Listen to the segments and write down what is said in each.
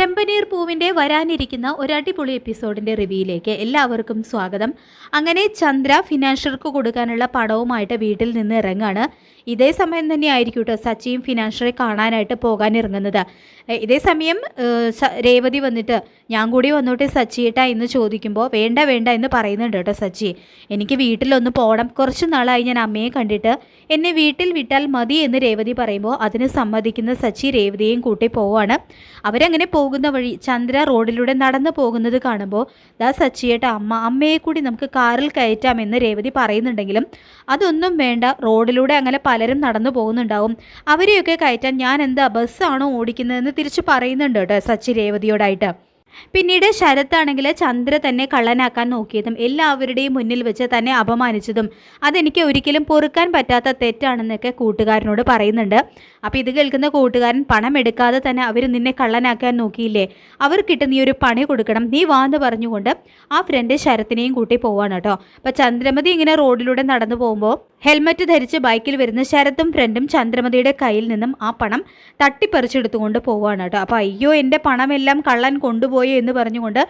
ചെമ്പനീർ പൂവിന്റെ വരാനിരിക്കുന്ന ഒരു അടിപൊളി എപ്പിസോഡിന്റെ റിവ്യൂയിലേക്ക് എല്ലാവർക്കും സ്വാഗതം. അങ്ങനെ ചന്ദ്ര ഫിനാൻഷ്യർക്ക് കൊടുക്കാനുള്ള പണവുമായിട്ട് വീട്ടിൽ നിന്ന് ഇറങ്ങാണ്. ഇതേ സമയം തന്നെ ആയിരിക്കും കേട്ടോ സച്ചിയും ഫിനാൻഷ്യറെ കാണാനായിട്ട് പോകാനിറങ്ങുന്നത് ഇതേ സമയം രേവതി വന്നിട്ട് ഞാൻ കൂടി വന്നോട്ടെ സച്ചിയേട്ടാ എന്ന് ചോദിക്കുമ്പോൾ വേണ്ട വേണ്ട എന്ന് പറയുന്നുണ്ട് കേട്ടോ സച്ചി. എനിക്ക് വീട്ടിലൊന്ന് പോകണം കുറച്ച് നാളായി ഞാൻ അമ്മയെ കണ്ടിട്ട്. എന്നെ വീട്ടിൽ വിട്ടാൽ മതി എന്ന് രേവതി പറയുമ്പോൾ അതിന് സമ്മതിക്കുന്ന സച്ചി രേവതിയെയും കൂട്ടി പോവാണ്. അവരങ്ങനെ പോകുന്ന വഴി ചന്ദ്ര റോഡിലൂടെ നടന്നു പോകുന്നത് കാണുമ്പോൾ ദാ സച്ചിയേട്ട അമ്മ അമ്മയെ കൂടി നമുക്ക് കാറിൽ കയറ്റാം എന്ന് രേവതി പറയുന്നുണ്ടെങ്കിലും അതൊന്നും വേണ്ട. റോഡിലൂടെ അങ്ങനെ പലരും നടന്നു പോകുന്നുണ്ടാവും. അവരെയൊക്കെ കയറ്റാൻ ഞാൻ എന്താ ബസ്സാണോ ഓടിക്കുന്നതെന്ന് തിരിച്ച് പറയുന്നുണ്ട് കേട്ടോ സച്ചി രേവതിയോടായിട്ട്. പിന്നീട് ശരത്താണെങ്കിൽ ചന്ദ്ര തന്നെ കള്ളനാക്കാൻ നോക്കിയതും എല്ലാവരുടെയും മുന്നിൽ വെച്ച് തന്നെ അപമാനിച്ചതും അതെനിക്ക് ഒരിക്കലും പൊറുക്കാൻ പറ്റാത്ത തെറ്റാണെന്നൊക്കെ കൂട്ടുകാരനോട് പറയുന്നുണ്ട്. അപ്പോൾ ഇത് കേൾക്കുന്ന കൂട്ടുകാരൻ പണം എടുക്കാതെ തന്നെ അവർ നിന്നെ കള്ളനാക്കാൻ നോക്കിയില്ലേ? അവർക്കിട്ട് നീ ഒരു പണി കൊടുക്കണം. നീ വാ വാന്ന് പറഞ്ഞുകൊണ്ട് ആ ഫ്രണ്ട് ശരത്തിനെയും കൂട്ടി പോവാണ് കേട്ടോ. അപ്പോൾ ചന്ദ്രമതി ഇങ്ങനെ റോഡിലൂടെ നടന്നു പോകുമ്പോൾ ഹെൽമറ്റ് ധരിച്ച് ബൈക്കിൽ വരുന്ന ശരത്തും ഫ്രണ്ടും ചന്ദ്രമതിയുടെ കയ്യിൽ നിന്നും ആ പണം തട്ടിപ്പറിച്ചെടുത്തുകൊണ്ട് പോവുകയാണ് കേട്ടോ. അപ്പോൾ അയ്യോ എന്റെ പണമെല്ലാം കള്ളൻ കൊണ്ടുപോയി എന്ന് പറഞ്ഞുകൊണ്ട്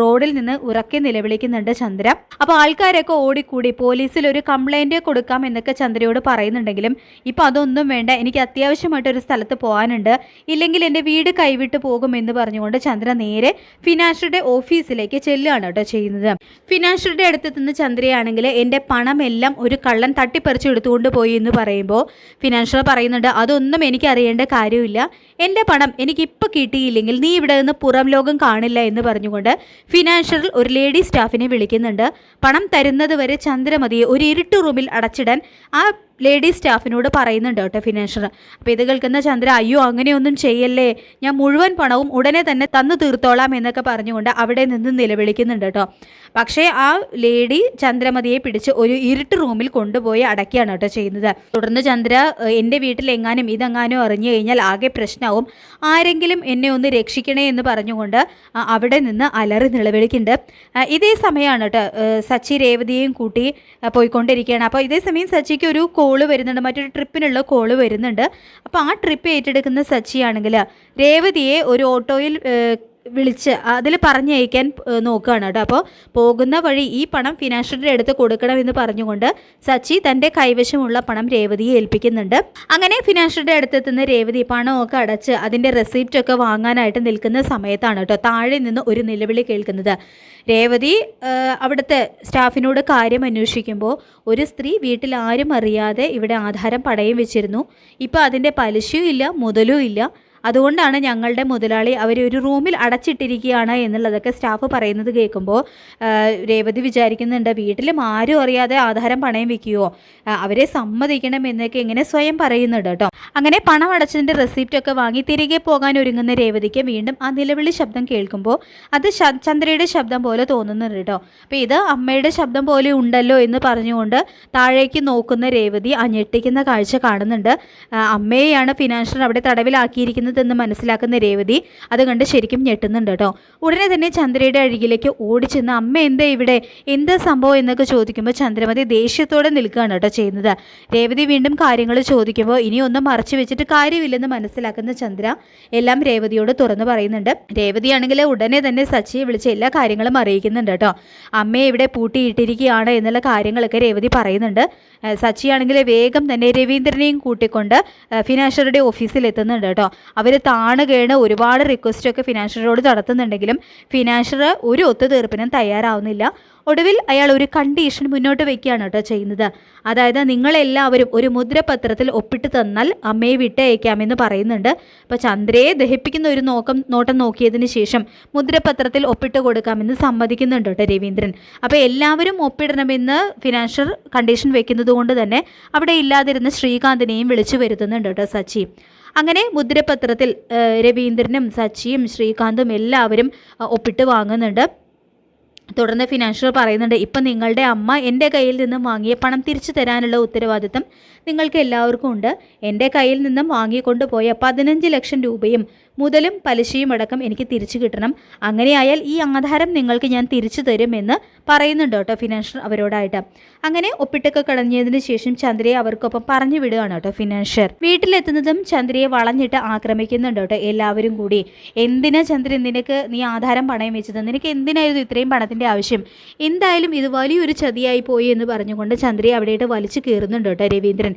റോഡിൽ നിന്ന് ഉറക്കെ നിലവിളിക്കുന്നുണ്ട് ചന്ദ്ര. അപ്പോൾ ആൾക്കാരൊക്കെ ഓടിക്കൂടി. പോലീസിൽ ഒരു കംപ്ലൈന്റ് കൊടുക്കാം എന്നൊക്കെ ചന്ദ്രയോട് പറയുന്നുണ്ടെങ്കിലും ഇപ്പോൾ അതൊന്നും വേണ്ട. എനിക്ക് അത്യാവശ്യമായിട്ട് ഒരു സ്ഥലത്ത് പോകാനുണ്ട്. ഇല്ലെങ്കിൽ എന്റെ വീട് കൈവിട്ട് പോകും എന്ന് പറഞ്ഞുകൊണ്ട് ചന്ദ്ര നേരെ ഫിനാൻഷ്യറുടെ ഓഫീസിലേക്ക് ചെല്ലുകയാണ് കേട്ടോ ചെയ്യുന്നത്. ഫിനാൻഷ്യറുടെ അടുത്ത് നിന്ന് ചന്ദ്രയാണെങ്കിൽ എന്റെ പണമെല്ലാം ഒരു കള്ളൻ തട്ടിപ്പറിച്ച് എടുത്തുകൊണ്ട് പോയി എന്ന് പറയുമ്പോൾ ഫിനാൻഷ്യൽ പറയുന്നുണ്ട് അതൊന്നും എനിക്ക് അറിയേണ്ട കാര്യമില്ല. എന്റെ പണം എനിക്കിപ്പോൾ കിട്ടിയില്ലെങ്കിൽ നീ ഇവിടെ നിന്ന് പുറം ലോകം കാണില്ല എന്ന് പറഞ്ഞുകൊണ്ട് ഫിനാൻഷ്യൽ ഒരു ലേഡി സ്റ്റാഫിനെ വിളിക്കുന്നുണ്ട്. പണം തരുന്നത് വരെ ചന്ദ്രമതിയെ ഒരു ഇരുട്ട് റൂമിൽ അടച്ചിടാൻ ആ ലേഡി സ്റ്റാഫിനോട് പറയുന്നുണ്ട് കേട്ടോ ഫിനാൻഷ്യർ. അപ്പോൾ ഇത് കേൾക്കുന്ന ചന്ദ്ര അയ്യോ അങ്ങനെയൊന്നും ചെയ്യല്ലേ? ഞാൻ മുഴുവൻ പണവും ഉടനെ തന്നെ തന്നു തീർത്തോളാം എന്നൊക്കെ പറഞ്ഞുകൊണ്ട് അവിടെ നിന്ന് നിലവിളിക്കുന്നുണ്ട് കേട്ടോ. പക്ഷേ ആ ലേഡി ചന്ദ്രമതിയെ പിടിച്ച് ഒരു ഇരുട്ട് റൂമിൽ കൊണ്ടുപോയി അടക്കുകയാണ് കേട്ടോ ചെയ്യുന്നത്. തുടർന്ന് ചന്ദ്ര എന്റെ വീട്ടിൽ എങ്ങാനും ഇതെങ്ങാനും അറിഞ്ഞു കഴിഞ്ഞാൽ ആകെ പ്രശ്നവും ആരെങ്കിലും എന്നെ ഒന്ന് രക്ഷിക്കണേ എന്ന് പറഞ്ഞുകൊണ്ട് അവിടെ നിന്ന് അലറി നിലവിളിക്കുന്നുണ്ട്. ഇതേ സമയമാണ് കേട്ടോ സച്ചി രേവതിയെയും കൂട്ടി പോയിക്കൊണ്ടിരിക്കുകയാണ്. അപ്പോൾ ഇതേ സമയം സച്ചിക്ക് ഒരു കോൾ വരുന്നുണ്ട്. മറ്റൊരു ട്രിപ്പിനുള്ള കോൾ വരുന്നുണ്ട്. അപ്പോൾ ആ ട്രിപ്പ് ഏറ്റെടുക്കുന്ന സച്ചിയാണെങ്കിൽ രേവതിയെ ഒരു ഓട്ടോയിൽ വിളിച്ച് അതിൽ പറഞ്ഞയക്കാൻ നോക്കുകയാണ് കേട്ടോ. അപ്പോൾ പോകുന്ന വഴി ഈ പണം ഫിനാൻഷ്യലിന്റെ അടുത്ത് കൊടുക്കണമെന്ന് പറഞ്ഞുകൊണ്ട് സച്ചി തന്റെ കൈവശമുള്ള പണം രേവതിയെ ഏൽപ്പിക്കുന്നുണ്ട്. അങ്ങനെ ഫിനാൻഷ്യലിന്റെ അടുത്തെത്തുന്ന രേവതി പണമൊക്കെ അടച്ച് അതിന്റെ റെസിപ്റ്റൊക്കെ വാങ്ങാനായിട്ട് നിൽക്കുന്ന സമയത്താണ് കേട്ടോ താഴെ നിന്ന് ഒരു നിലവിളി കേൾക്കുന്നത്. രേവതി അവിടുത്തെ സ്റ്റാഫിനോട് കാര്യം അന്വേഷിക്കുമ്പോൾ ഒരു സ്ത്രീ വീട്ടിൽ ആരും അറിയാതെ ഇവിടെ ആധാരം പടയം വെച്ചിരുന്നു. ഇപ്പോൾ അതിന്റെ പലിശയും ഇല്ല മുതലും ഇല്ല. അതുകൊണ്ടാണ് ഞങ്ങളുടെ മുതലാളി അവരെ ഒരു റൂമിൽ അടച്ചിട്ടിരിക്കുകയാണ് എന്നുള്ളതൊക്കെ സ്റ്റാഫ് പറയുന്നത് കേൾക്കുമ്പോൾ രേവതി വിചാരിക്കുന്നുണ്ട് വീട്ടിലും ആരും അറിയാതെ ആധാരം പണയം വെക്കുകയോ അവരെ സമ്മതിക്കണം എന്നൊക്കെ ഇങ്ങനെ സ്വയം പറയുന്നുണ്ട് കേട്ടോ. അങ്ങനെ പണം അടച്ചതിന്റെ റെസിപ്റ്റൊക്കെ വാങ്ങി തിരികെ പോകാൻ ഒരുങ്ങുന്ന രേവതിക്ക് വീണ്ടും ആ നിലവിളി ശബ്ദം കേൾക്കുമ്പോൾ അത് ചന്ദ്രയുടെ ശബ്ദം പോലെ തോന്നുന്നുണ്ട് കേട്ടോ. അപ്പോൾ ഇത് അമ്മയുടെ ശബ്ദം പോലെ ഉണ്ടല്ലോ എന്ന് പറഞ്ഞുകൊണ്ട് താഴേക്ക് നോക്കുന്ന രേവതി ആ ഞെട്ടിക്കുന്ന കാഴ്ച കാണുന്നുണ്ട്. അമ്മയെയാണ് ഫിനാൻഷ്യൽ അവിടെ തടവിലാക്കിയിരിക്കുന്നതെന്ന് മനസ്സിലാക്കുന്ന രേവതി അത് കണ്ട് ശരിക്കും ഞെട്ടുന്നുണ്ട് കേട്ടോ. ഉടനെ തന്നെ ചന്ദ്രയുടെ അരികിലേക്ക് ഓടിച്ചെന്ന് അമ്മ എന്താ ഇവിടെ? എന്താ സംഭവം എന്നൊക്കെ ചോദിക്കുമ്പോൾ ചന്ദ്രമതി ദേഷ്യത്തോടെ നിൽക്കുകയാണ് കേട്ടോ ചെയ്യുന്നത്. രേവതി വീണ്ടും കാര്യങ്ങൾ ചോദിക്കുമ്പോൾ ഇനിയൊന്നും മറച്ചു വെച്ചിട്ട് കാര്യമില്ലെന്ന് മനസ്സിലാക്കുന്ന ചന്ദ്ര എല്ലാം രേവതിയോട് തുറന്നു പറയുന്നുണ്ട്. രേവതിയാണെങ്കിൽ ഉടനെ തന്നെ സച്ചിയെ വിളിച്ച് എല്ലാ കാര്യങ്ങളും അറിയിക്കുന്നുണ്ട് കേട്ടോ. അമ്മയെ ഇവിടെ പൂട്ടിയിട്ടിരിക്കുകയാണ് എന്നുള്ള കാര്യങ്ങളൊക്കെ രേവതി പറയുന്നുണ്ട്. സച്ചിയാണെങ്കിൽ വേഗം തന്നെ രവീന്ദ്രനെയും കൂട്ടിക്കൊണ്ട് ഫിനാൻഷ്യറുടെ ഓഫീസിൽ എത്തുന്നുണ്ട് കേട്ടോ. അവർ താണ് കേണ് ഒരുപാട് റിക്വസ്റ്റൊക്കെ ഫിനാൻഷ്യറോട് നടത്തുന്നുണ്ടെങ്കിലും ഫിനാൻഷ്യർ ഒരു ഒത്തുതീർപ്പിനും തയ്യാറാവുന്നില്ല. ഒടുവിൽ അയാൾ ഒരു കണ്ടീഷൻ മുന്നോട്ട് വയ്ക്കുകയാണ് കേട്ടോ ചെയ്യുന്നത്. അതായത് നിങ്ങളെല്ലാവരും ഒരു മുദ്രപത്രത്തിൽ ഒപ്പിട്ട് തന്നാൽ അമ്മയെ വിട്ടയക്കാമെന്ന് പറയുന്നുണ്ട്. അപ്പോൾ ചന്ദ്രയെ ദഹിപ്പിക്കുന്ന ഒരു നോക്കം നോട്ടം നോക്കിയതിന് ശേഷം മുദ്രപത്രത്തിൽ ഒപ്പിട്ട് കൊടുക്കാമെന്ന് സമ്മതിക്കുന്നുണ്ട് കേട്ടോ രവീന്ദ്രൻ. അപ്പോൾ എല്ലാവരും ഒപ്പിടണമെന്ന് ഫിനാൻഷ്യൽ കണ്ടീഷൻ വെക്കുന്നത് കൊണ്ട് തന്നെ അവിടെ ഇല്ലാതിരുന്ന ശ്രീകാന്തിനെയും വിളിച്ചു വരുത്തുന്നുണ്ട് കേട്ടോ സച്ചി. അങ്ങനെ മുദ്രപത്രത്തിൽ രവീന്ദ്രനും സച്ചിയും ശ്രീകാന്തും എല്ലാവരും ഒപ്പിട്ട് വാങ്ങുന്നുണ്ട്. തുടർന്ന് ഫിനാൻഷ്യർ പറയുന്നുണ്ട് ഇപ്പം നിങ്ങളുടെ അമ്മ എന്റെ കയ്യിൽ നിന്നും വാങ്ങിയ പണം തിരിച്ചു തരാനുള്ള ഉത്തരവാദിത്തം നിങ്ങൾക്ക് എല്ലാവർക്കും ഉണ്ട്. എന്റെ കയ്യിൽ നിന്നും വാങ്ങിക്കൊണ്ട് പോയ പതിനഞ്ച് ലക്ഷം രൂപയും മുതലും പലിശയും അടക്കം എനിക്ക് തിരിച്ചു കിട്ടണം. അങ്ങനെയായാൽ ഈ ആധാരം നിങ്ങൾക്ക് ഞാൻ തിരിച്ചു തരുമെന്ന് പറയുന്നുണ്ട് കേട്ടോ ഫിനാൻഷ്യൽ അവരോടായിട്ട്. അങ്ങനെ ഒപ്പിട്ടൊക്കെ കളഞ്ഞതിന് ശേഷം ചന്ദ്രയെ അവർക്കൊപ്പം പറഞ്ഞു വിടുകയാണ് കേട്ടോ ഫിനാൻഷ്യർ വീട്ടിലെത്തുന്നതും ചന്ദ്രയെ വളഞ്ഞിട്ട് ആക്രമിക്കുന്നുണ്ട് കേട്ടോ എല്ലാവരും കൂടി. എന്തിനാ ചന്ദ്രൻ നിനക്ക് നീ ആധാരം പണയം വെച്ചത്? നിനക്ക് എന്തിനായിരുന്നു ഇത്രയും പണത്തിന്റെ ആവശ്യം? എന്തായാലും ഇത് വലിയൊരു ചതിയായി പോയി എന്ന് പറഞ്ഞുകൊണ്ട് ചന്ദ്രയെ അവിടെയായിട്ട് വലിച്ചു കയറുന്നുണ്ട് കേട്ടോ രവീന്ദ്രൻ.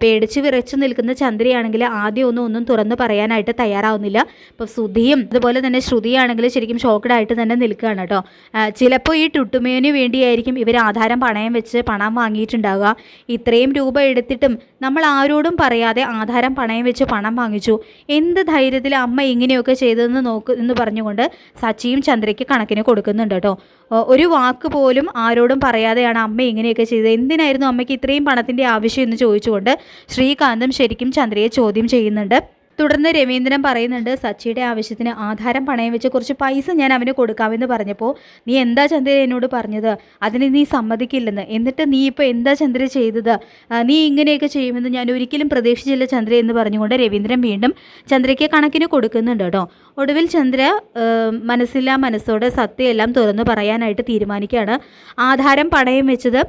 പേടിച്ച് വിറച്ചു നിൽക്കുന്ന ചന്ദ്രയാണെങ്കിൽ ആദ്യം ഒന്നും ഒന്നും തുറന്ന് പറയാനായിട്ട് തയ്യാറാവുന്നില്ല. ഇപ്പോൾ സുധിയും അതുപോലെ തന്നെ ശ്രുതിയാണെങ്കിൽ ശരിക്കും ഷോക്ക്ഡ് ആയിട്ട് തന്നെ നിൽക്കുകയാണ് കേട്ടോ. ചിലപ്പോൾ ഈ ടുട്ടുമേന് വേണ്ടിയായിരിക്കും ഇവർ ആധാരം പണയം വെച്ച് പണം വാങ്ങിയിട്ടുണ്ടാവുക. ഇത്രയും രൂപ എടുത്തിട്ടും നമ്മൾ ആരോടും പറയാതെ ആധാരം പണയം വെച്ച് പണം വാങ്ങിച്ചു. എന്ത് ധൈര്യത്തിൽ അമ്മ ഇങ്ങനെയൊക്കെ ചെയ്തതെന്ന് നോക്ക് എന്ന് പറഞ്ഞുകൊണ്ട് സച്ചിയും ചന്ദ്രയ്ക്ക് കണക്കിന് കൊടുക്കുന്നുണ്ട് കേട്ടോ. ഒരു വാക്ക് പോലും ആരോടും പറയാതെയാണ് അമ്മ ഇങ്ങനെയൊക്കെ ചെയ്തത്. എന്തിനായിരുന്നു അമ്മയ്ക്ക് ഇത്രയും പണത്തിന്റെ ആവശ്യം എന്ന് ചോദിച്ചുകൊണ്ട് ശ്രീകാന്തും ശരിക്കും ചന്ദ്രയെ ചോദ്യം ചെയ്യുന്നുണ്ട്. തുടർന്ന് രവീന്ദ്രൻ പറയുന്നുണ്ട് സച്ചിയുടെ ആവശ്യത്തിന് ആധാരം പണയം വെച്ച് കുറച്ച് പൈസ ഞാൻ അവന് കൊടുക്കാമെന്ന് പറഞ്ഞപ്പോൾ നീ എന്താ ചന്ദ്ര എന്നോട് പറഞ്ഞത്? അതിന് നീ സമ്മതിക്കില്ലെന്ന്. എന്നിട്ട് നീ ഇപ്പോൾ എന്താ ചന്ദ്ര ചെയ്തത്? നീ ഇങ്ങനെയൊക്കെ ചെയ്യുമെന്ന് ഞാൻ ഒരിക്കലും പ്രതീക്ഷിച്ചില്ല ചന്ദ്ര എന്ന് പറഞ്ഞുകൊണ്ട് രവീന്ദ്രൻ വീണ്ടും ചന്ദ്രയ്ക്ക് കണക്കിന് കൊടുക്കുന്നുണ്ട് കേട്ടോ. ഒടുവിൽ ചന്ദ്ര മനസ്സില്ലാ മനസ്സോടെ സത്യമെല്ലാം തുറന്നു പറയാനായിട്ട് തീരുമാനിക്കുകയാണ്. ആധാരം പണയം വെച്ചത്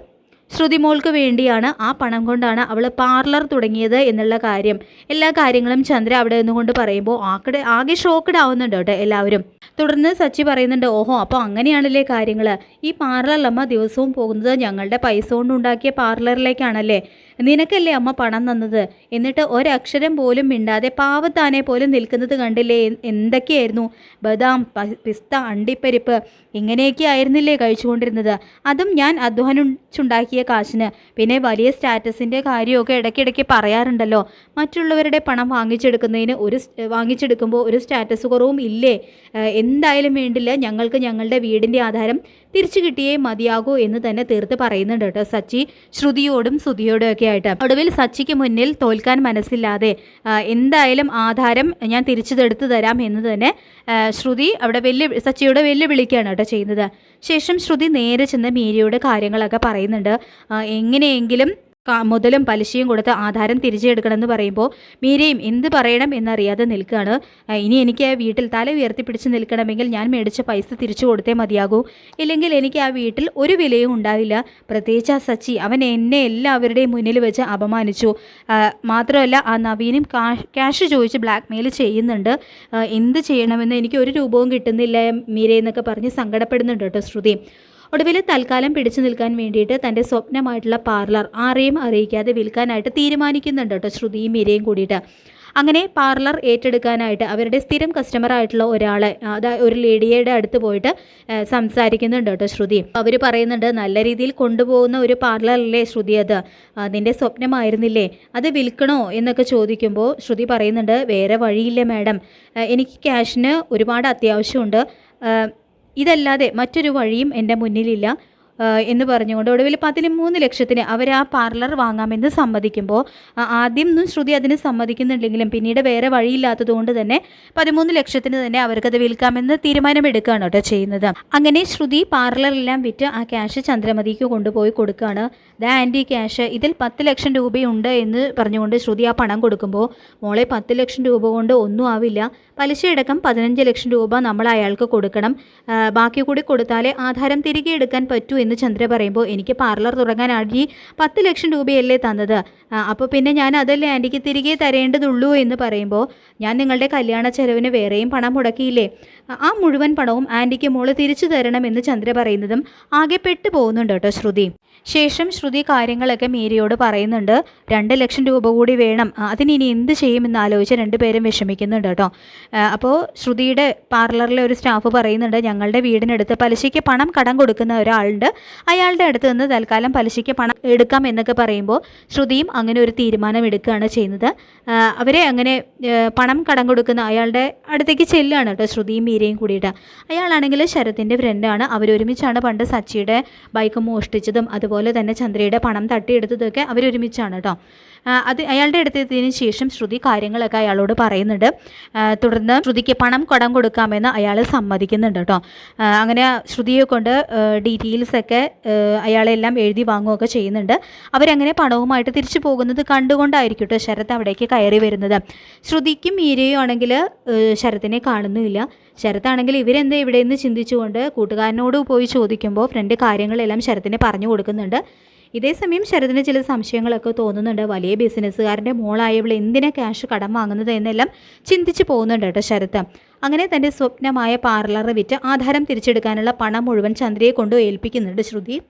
ശ്രുതിമോൾക്ക് വേണ്ടിയാണ് ആ പണം കൊണ്ടാണ് അവൾ പാർലർ തുടങ്ങിയത് എന്നുള്ള കാര്യം. എല്ലാ കാര്യങ്ങളും ചന്ദ്ര അവിടെ നിന്നുകൊണ്ട് പറയുമ്പോൾ ആക്കടെ ആകെ ഷോക്കഡ് ആവുന്നുണ്ട് കേട്ടോ എല്ലാവരും. തുടർന്ന് സച്ചി പറയുന്നുണ്ട് ഓഹോ അപ്പോൾ അങ്ങനെയാണല്ലേ കാര്യങ്ങൾ ഈ പാർലറിലമ്മ ദിവസവും പോകുന്നത് ഞങ്ങളുടെ പൈസ കൊണ്ടുണ്ടാക്കിയ പാർലറിലേക്കാണല്ലേ നിനക്കല്ലേ അമ്മ പണം തന്നത്? എന്നിട്ട് ഒരക്ഷരം പോലും മിണ്ടാതെ പാവത്താനെ പോലും നിൽക്കുന്നത് കണ്ടില്ലേ? എന്തൊക്കെയായിരുന്നു? ബദാം പിസ്ത അണ്ടിപ്പരിപ്പ് ഇങ്ങനെയൊക്കെ ആയിരുന്നില്ലേ കഴിച്ചുകൊണ്ടിരുന്നത്? അതും ഞാൻ അധ്വാനിച്ചുണ്ടാക്കിയ കാശിന്. പിന്നെ വലിയ സ്റ്റാറ്റസിന്റെ കാര്യമൊക്കെ ഇടയ്ക്കിടയ്ക്ക് പറയാറുണ്ടല്ലോ. മറ്റുള്ളവരുടെ പണം വാങ്ങിച്ചെടുക്കുന്നതിന് ഒരു വാങ്ങിച്ചെടുക്കുമ്പോൾ ഒരു സ്റ്റാറ്റസ് കുറവും ഇല്ലേ? എന്തായാലും വേണ്ടില്ല. ഞങ്ങൾക്ക് ഞങ്ങളുടെ വീടിന്റെ ആധാരം തിരിച്ചു കിട്ടിയേ മതിയാകൂ എന്ന് തന്നെ തീർത്ത് പറയുന്നുണ്ട് കേട്ടോ സച്ചി. ശ്രുതിയോടും ശ്രുതിയോടും ഒക്കെ ആയിട്ട്. ഒടുവിൽ സച്ചിക്ക് മുന്നിൽ തോൽക്കാൻ മനസ്സില്ലാതെ എന്തായാലും ആധാരം ഞാൻ തിരിച്ചെടുത്തു തരാം എന്ന് തന്നെ ശ്രുതി അവിടെ വെല്ലു സച്ചിയുടെ വെല്ലുവിളിക്കുകയാണ് കേട്ടോ ചെയ്യുന്നത്. ശേഷം ശ്രുതി നേരെ ചെന്ന് മീരയുടെ കാര്യങ്ങളൊക്കെ പറയുന്നുണ്ട്. എങ്ങനെയെങ്കിലും മുതലും പലിശയും കൊടുത്ത് ആധാരം തിരിച്ചെടുക്കണമെന്ന് പറയുമ്പോൾ മീരയും എന്ത് പറയണം എന്നറിയാതെ നിൽക്കുകയാണ്. ഇനി എനിക്ക് ആ വീട്ടിൽ തല ഉയർത്തിപ്പിടിച്ച് നിൽക്കണമെങ്കിൽ ഞാൻ മേടിച്ച പൈസ തിരിച്ചു കൊടുത്തേ മതിയാകൂ. ഇല്ലെങ്കിൽ എനിക്ക് ആ വീട്ടിൽ ഒരു വിലയും ഉണ്ടാവില്ല. പ്രത്യേകിച്ച് ആ സച്ചി അവൻ എന്നെ എല്ലാവരുടെയും മുന്നിൽ വെച്ച് അപമാനിച്ചു. മാത്രമല്ല ആ നവീനും ക്യാഷ് ചോദിച്ച് ബ്ലാക്ക് മെയിൽ ചെയ്യുന്നുണ്ട് എന്ത് ചെയ്യണമെന്ന് എനിക്ക് ഒരു രൂപവും കിട്ടുന്നില്ല മീരയെന്നൊക്കെ പറഞ്ഞ് സങ്കടപ്പെടുന്നുണ്ട് കേട്ടോ ശ്രുതി. ഒടുവിൽ തൽക്കാലം പിടിച്ചു നിൽക്കാൻ വേണ്ടിയിട്ട് തന്റെ സ്വപ്നമായിട്ടുള്ള പാർലർ ആരെയും അറിയിക്കാതെ വിൽക്കാനായിട്ട് തീരുമാനിക്കുന്നുണ്ട് കേട്ടോ ശ്രുതിയും മീരയും കൂടിയിട്ട്. അങ്ങനെ പാർലർ ഏറ്റെടുക്കാനായിട്ട് അവരുടെ സ്ഥിരം കസ്റ്റമർ ആയിട്ടുള്ള ഒരാളെ അതായത് ഒരു ലേഡിയുടെ അടുത്ത് പോയിട്ട് സംസാരിക്കുന്നുണ്ട് കേട്ടോ ശ്രുതി. അവർ പറയുന്നുണ്ട് നല്ല രീതിയിൽ കൊണ്ടുപോകുന്ന ഒരു പാർലറല്ലേ ശ്രുതി അത്? നിന്റെ സ്വപ്നമായിരുന്നില്ലേ? അത് വിൽക്കണോ? എന്നൊക്കെ ചോദിക്കുമ്പോൾ ശ്രുതി പറയുന്നുണ്ട് വേറെ വഴിയില്ല മാഡം. എനിക്ക് ക്യാഷിന് ഒരുപാട് അത്യാവശ്യമുണ്ട്. ഇതല്ലാതെ മറ്റൊരു വഴിയും എന്റെ മുന്നിലില്ല എന്ന് പറഞ്ഞുകൊണ്ട് ഒടുവിൽ പതിമൂന്ന് ലക്ഷത്തിന് അവർ ആ പാർലർ വാങ്ങാമെന്ന് സമ്മതിക്കുമ്പോൾ ആ, ആദ്യം ഒന്നും ശ്രുതി അതിന് സമ്മതിക്കുന്നുണ്ടെങ്കിലും പിന്നീട് വേറെ വഴിയില്ലാത്തത് കൊണ്ട് തന്നെ പതിമൂന്ന് ലക്ഷത്തിന് തന്നെ അവർക്കത് വിൽക്കാമെന്ന് തീരുമാനമെടുക്കുകയാണ് കേട്ടോ ചെയ്യുന്നത്. അങ്ങനെ ശ്രുതി പാർലറെല്ലാം വിറ്റ് ആ ക്യാഷ് ചന്ദ്രമതിക്ക് കൊണ്ടുപോയി കൊടുക്കുകയാണ്. ദാ ആന്റി ക്യാഷ്. ഇതിൽ പത്ത് ലക്ഷം രൂപയുണ്ട് എന്ന് പറഞ്ഞുകൊണ്ട് ശ്രുതി ആ പണം കൊടുക്കുമ്പോൾ മോളെ പത്ത് ലക്ഷം രൂപ കൊണ്ട് ഒന്നും ആവില്ല. പലിശയടക്കം പതിനഞ്ച് ലക്ഷം രൂപ നമ്മൾ അയാൾക്ക് കൊടുക്കണം. ബാക്കി കൂടി കൊടുത്താലേ ആധാരം തിരികെ എടുക്കാൻ പറ്റൂ എന്ന് ചന്ദ്ര പറയുമ്പോൾ എനിക്ക് പാർലർ തുടങ്ങാൻ ആന്റി പത്ത് ലക്ഷം രൂപയല്ലേ തന്നത്. അപ്പോൾ പിന്നെ ഞാൻ അതല്ലേ ആന്റിക്ക് തിരികെ തരേണ്ടതുള്ളൂ എന്ന് പറയുമ്പോൾ ഞാൻ നിങ്ങളുടെ കല്യാണ ചെലവിന് വേറെയും പണം മുടക്കിയില്ലേ? ആ, മുഴുവൻ പണവും ആന്റിക്ക് മോൾ തിരിച്ചു തരണമെന്ന് ചന്ദ്ര പറയുന്നതും ആകെ പെട്ടു പോകുന്നുണ്ട് കേട്ടോ ശ്രുതി. ശേഷം ശ്രുതി കാര്യങ്ങളൊക്കെ മീരയോട് പറയുന്നുണ്ട് രണ്ട് ലക്ഷം രൂപ കൂടി വേണം. അതിനി ഇനി എന്ത് ചെയ്യുമെന്ന് ആലോചിച്ച് രണ്ടുപേരും വിഷമിക്കുന്നുണ്ട് കേട്ടോ. അപ്പോൾ ശ്രുതിയുടെ പാർലറിലെ ഒരു സ്റ്റാഫ് പറയുന്നുണ്ട് ഞങ്ങളുടെ വീടിനടുത്ത് പലിശയ്ക്ക് പണം കടം കൊടുക്കുന്ന ഒരാളുണ്ട്. അയാളുടെ അടുത്ത് നിന്ന് തൽക്കാലം പലിശയ്ക്ക് പണം എടുക്കാം എന്നൊക്കെ പറയുമ്പോൾ ശ്രുതിയും അങ്ങനെ ഒരു തീരുമാനം എടുക്കുകയാണ് ചെയ്യുന്നത്. അവരെ അങ്ങനെ പണം കടം കൊടുക്കുന്ന അയാളുടെ അടുത്തേക്ക് ചെല്ലുകയാണ് കേട്ടോ ശ്രുതിയും മീരയും കൂടിയിട്ട്. അയാളാണെങ്കിൽ ശരത്തിന്റെ ഫ്രണ്ടാണ് അവരൊരുമിച്ചാണ് പണ്ട് സച്ചിയുടെ ബൈക്ക് മോഷ്ടിച്ചതും അതുപോലെ തന്നെ ചന്ദ്രയുടെ പണം തട്ടിയെടുത്തതൊക്കെ അവരൊരുമിച്ചാണ് കേട്ടോ അത് അയാളുടെ അടുത്തെത്തിയതിനു ശേഷം ശ്രുതി കാര്യങ്ങളൊക്കെ അയാളോട് പറയുന്നുണ്ട്. തുടർന്ന് ശ്രുതിക്ക് പണം കടം കൊടുക്കാമെന്ന് അയാൾ സമ്മതിക്കുന്നുണ്ട് കേട്ടോ. അങ്ങനെ ശ്രുതിയെ കൊണ്ട് ഡീറ്റെയിൽസൊക്കെ അയാളെല്ലാം എഴുതി വാങ്ങുകയൊക്കെ ചെയ്യുന്നുണ്ട്. അവരങ്ങനെ പണവുമായിട്ട് തിരിച്ചു പോകുന്നത് കണ്ടുകൊണ്ടായിരിക്കും കേട്ടോ ശരത് അവിടേക്ക് കയറി വരുന്നത്. ശ്രുതിക്കും മീരയും ആണെങ്കിൽ ശരത്തിനെ കാണുന്നില്ല ശരത്താണെങ്കിൽ ഇവരെന്താ ഇവിടെ നിന്ന് ചിന്തിച്ചുകൊണ്ട് കൂട്ടുകാരനോട് പോയി ചോദിക്കുമ്പോൾ ഫ്രണ്ട് കാര്യങ്ങളെല്ലാം ശരത്തിനെ പറഞ്ഞു കൊടുക്കുന്നുണ്ട്. ഇതേസമയം ശരതിന് ചില സംശയങ്ങളൊക്കെ തോന്നുന്നുണ്ട്. വലിയ ബിസിനസ്സുകാരന്റെ മോളായവൾ എന്തിനാ ക്യാഷ് കടം വാങ്ങുന്നത് എന്നെല്ലാം ചിന്തിച്ച് പോകുന്നുണ്ട് കേട്ടോ ശരത്ത്. അങ്ങനെ തന്റെ സ്വപ്നമായ പാർലർ വിറ്റ് ആധാരം തിരിച്ചെടുക്കാനുള്ള പണം മുഴുവൻ ചന്ദ്രയെ കൊണ്ട് ഏൽപ്പിക്കുന്നുണ്ട് ശ്രുതി.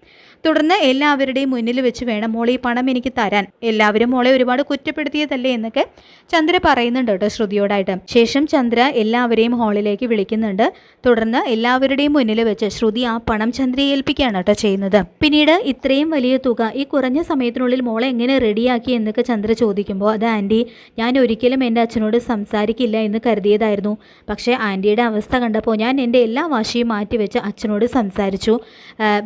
തുടർന്ന് എല്ലാവരുടെയും മുന്നിൽ വെച്ച് വേണം മോളെ ഈ പണം എനിക്ക് തരാൻ. എല്ലാവരും മോളെ ഒരുപാട് കുറ്റപ്പെടുത്തിയതല്ലേ എന്നൊക്കെ ചന്ദ്ര പറയുന്നുണ്ട് കേട്ടോ ശ്രുതിയോടായിട്ട്. ശേഷം ചന്ദ്ര എല്ലാവരെയും ഹാളിലേക്ക് വിളിക്കുന്നുണ്ട്. തുടർന്ന് എല്ലാവരുടെയും മുന്നിൽ വെച്ച് ശ്രുതി ആ പണം ചന്ദ്രയെ ഏൽപ്പിക്കുകയാണ് കേട്ടോ ചെയ്യുന്നത്. പിന്നീട് ഇത്രയും വലിയ തുക ഈ കുറഞ്ഞ സമയത്തിനുള്ളിൽ മോളെ എങ്ങനെ റെഡിയാക്കി എന്നൊക്കെ ചന്ദ്ര ചോദിക്കുമ്പോൾ അത് ആന്റി ഞാൻ ഒരിക്കലും എന്റെ അച്ഛനോട് സംസാരിക്കില്ല എന്ന് കരുതിയതായിരുന്നു. പക്ഷേ ആന്റിയുടെ അവസ്ഥ കണ്ടപ്പോൾ ഞാൻ എന്റെ എല്ലാ വാശിയും മാറ്റിവെച്ച് അച്ഛനോട് സംസാരിച്ചു.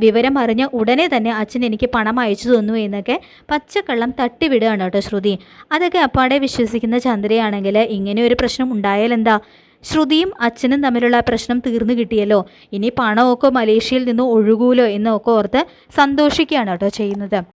വിവരം അറിഞ്ഞ ഉടനെ തന്നെ അച്ഛൻ എനിക്ക് പണം അയച്ചു തന്നു എന്നൊക്കെ പച്ചക്കള്ളം തട്ടിവിടുകയാണ് കേട്ടോ ശ്രുതി. അതൊക്കെ അപ്പാടെ വിശ്വസിക്കുന്ന ചന്ദ്രയാണെങ്കിൽ ഇങ്ങനെ ഒരു പ്രശ്നം ഉണ്ടായാൽ എന്താ? ശ്രുതിയും അച്ഛനും തമ്മിലുള്ള പ്രശ്നം തീർന്നു കിട്ടിയല്ലോ. ഇനി പണമൊക്കെ മലേഷ്യയിൽ നിന്ന് ഒഴുകൂലോ എന്നൊക്കെ ഓർത്ത് സന്തോഷിക്കുകയാണ് കേട്ടോ ചെയ്യുന്നത്.